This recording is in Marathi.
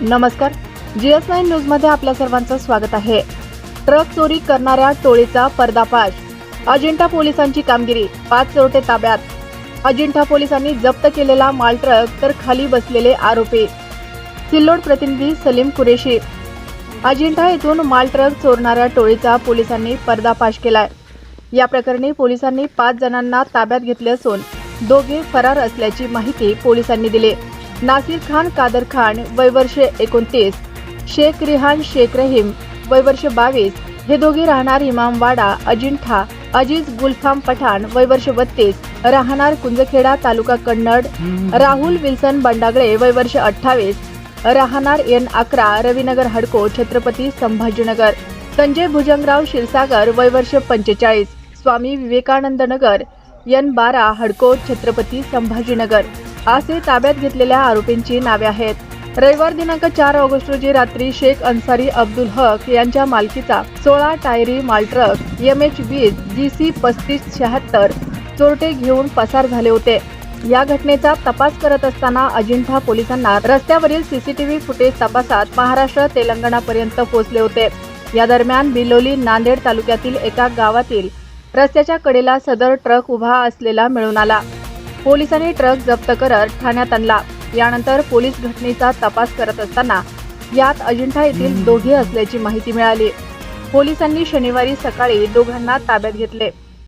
नमस्कार. जी एस न्यूज न्यूजमध्ये आपल्या सर्वांचं स्वागत आहे. ट्रक चोरी करणाऱ्या टोळीचा पर्दाफाश. अजिंठा पोलिसांची कामगिरी पाच चोरटे ताब्यात. अजिंठा पोलिसांनी जप्त केलेला माल ट्रक तर खाली बसलेले आरोपी. सिल्लोड प्रतिनिधी सलीम कुरेशी. अजिंठा येथून माल ट्रक चोरणाऱ्या टोळीचा पोलिसांनी पर्दाफाश केलाय. या प्रकरणी पोलिसांनी पाच जणांना ताब्यात घेतले असून दोघे फरार असल्याची माहिती पोलिसांनी दिली. नासिर खान कादर खान वय वर्ष एकोणतीस शेख रिहान शेख रहीम वय वर्ष बावीस हे दोघे राहणार इमामवाडा अजिंठा अजीज गुलफाम पठाण वय वर्ष बत्तीस राहणार कुंजखेडा तालुका कन्नड राहुल विल्सन बंडागळे वय वर्ष अठ्ठावीस राहणार एन अकरा रविनगर हडको छत्रपती संभाजीनगर संजय भुजंगराव क्षीरसागर वय वर्ष पंचेचाळीस स्वामी विवेकानंद नगर एन बारा हडको छत्रपती संभाजीनगर. असे ताब्यात घेतलेल्या आरोपींची नावे आहेत. रविवार दिनांक चार ऑगस्ट रोजी रात्री शेख अन्सारी अब्दुल हक यांच्या मालकीचा सोळा टायरी माल ट्रक एम एच वीस जी सी पस्तीस शहात्तर चोरटे घेऊन पसार झाले होते. या घटनेचा तपास करत असताना अजिंठा पोलिसांना रस्त्यावरील सीसीटीव्ही फुटेज तपासात महाराष्ट्र तेलंगणापर्यंत पोहोचले होते. या दरम्यान बिलोली नांदेड तालुक्यातील एका गावातील रस्त्याच्या कडेला सदर ट्रक उभा असलेला मिळून आला. पोलिसांनी ट्रक जप्त करत ठाण्यात आणला. यानंतर पोलीस घटनेचा तपास करत असताना यात अजिंठा येथील दोघे असल्याची माहिती मिळाली. पोलिसांनी शनिवारी सकाळी दोघांना ताब्यात घेतले.